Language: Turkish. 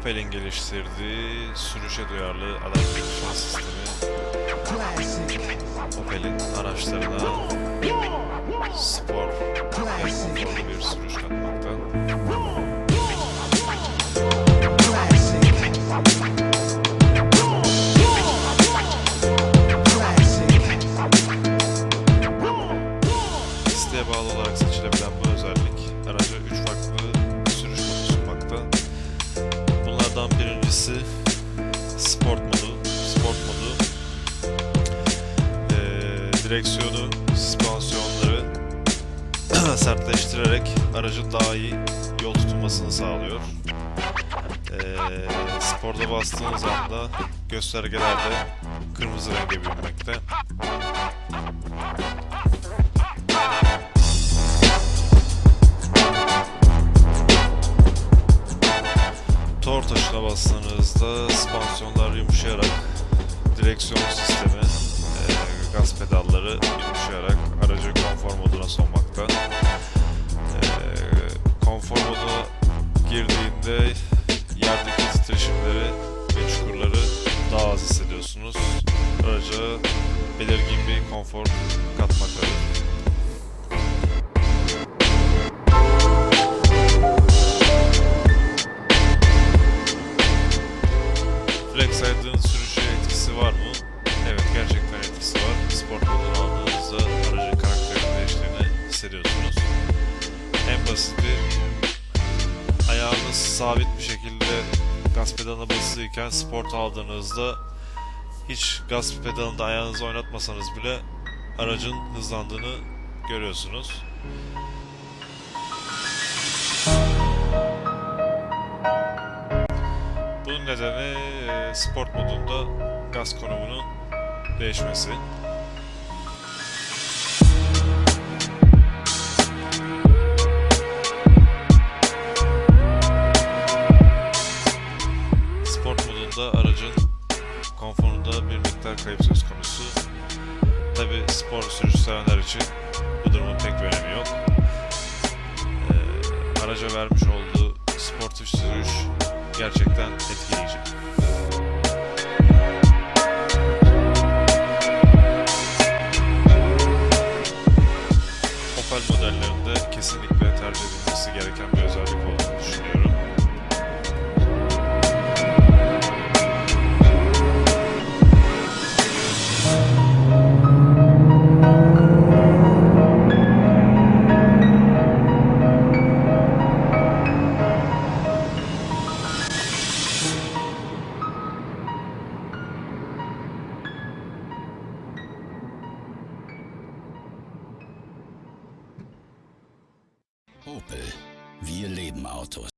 Opel'in geliştirdiği sürüşe duyarlı adaptif şans sistemi. Opel'in araçlarına spor ve bir sürüş Birincisi sport modu. Sport modu eee, direksiyonu, süspansiyonları sertleştirerek aracın daha iyi yol tutulmasını sağlıyor. Eee sporda bastığınız anda göstergelerde kırmızı renge bürünmekte. Bastığınızda spansiyonlar yumuşayarak direksiyon sistemi, eee, gaz pedalları yumuşayarak aracı konfor moduna sonmakta. Eee, konfor moduna girdiğinde yerdeki titreşimleri ve çukurları daha az hissediyorsunuz. Araca belirgin bir konfor katmaktadır. Basiti ayağınız sabit bir şekilde gaz pedalına basılıyken sport aldığınızda hiç gaz pedalında ayağınızı oynatmasanız bile aracın hızlandığını görüyorsunuz. Bunun nedeni e, sport modunda gaz konumunun değişmesi. Modunda aracın konforunda bir miktar kayıp söz konusu. Tabi spor sürüş sevenler için bu durumun pek bir önemi yok. Ee, araca vermiş olduğu sportif sürüş gerçekten etkileyici. Opel modellerinde kesinlikle tercih edilmesi gereken bir özellik olduğunu düşünüyorum. Opel. Wir leben Autos.